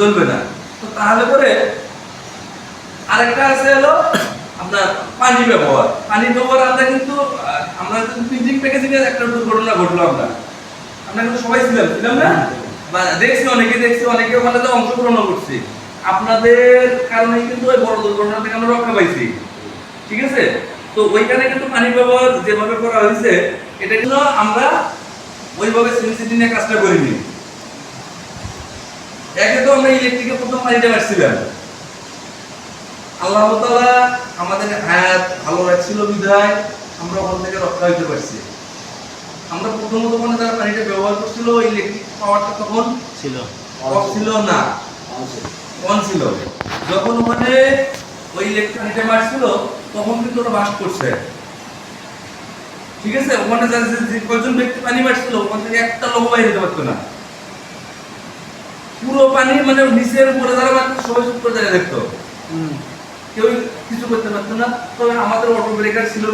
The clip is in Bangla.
জ্বলবে না। তো তাহলে করে আরেকটা আছে হলো আপনার পানি ব্যবহার। পানি ব্যবহার আমরা কিন্তু আমরা কিন্তু প্রিন্টিং প্যাকেজিং এর একটা দুর্ঘটনা ঘটলো আমরা। আমরা কিন্তু সবাই ছিলাম ছিলাম না? বা দেখছি অনেকে দেখছি অনেকে ওখানে তো অংশগ্রহণ করছি। আপনাদের কারণে কিন্তু ওই বড় দুর্ঘটনা থেকে আমরা রক্ষা পাইছি। ঠিক আছে? তো ওইখানে কিন্তু পানি ব্যবহার যেভাবে করা হয়েছে, এটা কিন্তু আমরা ওইভাবে সিনসিটি নিয়ে কাজটা করিনি। ইলেকট্রিকে প্রথম পানিটা মারছিলাম আল্লাহ তাআলা আমাদের হায়াত ভালো রাখছিল বিধায় আমরা ওখান থেকে রক্ষা হইতে পারছি। আমরা প্রথমত মানে যারা পানিটা ব্যবহার করছিল ইলেকট্রিক পাওয়ারটা তখন ছিল। অফ ছিল না? অন ছিল। যখন ওখানে ওই ইলেকট্রনিকটা মারছিল তখন কিন্তু ওটা বাস্ট করছে। ঠিক আছে? ওখানে কয়জন ব্যক্তি পানি মারছিল ওখান থেকে একটা লোক বাইরে যেতে পারতো না। পুরো পানি মানে নিচের উপরে যারা মানে সবাই চুপ করে দাঁড়িয়ে দেখতো। কেউ কিছু করতে পারতো না। তবে আমাদের অটো ব্রেকার ছিল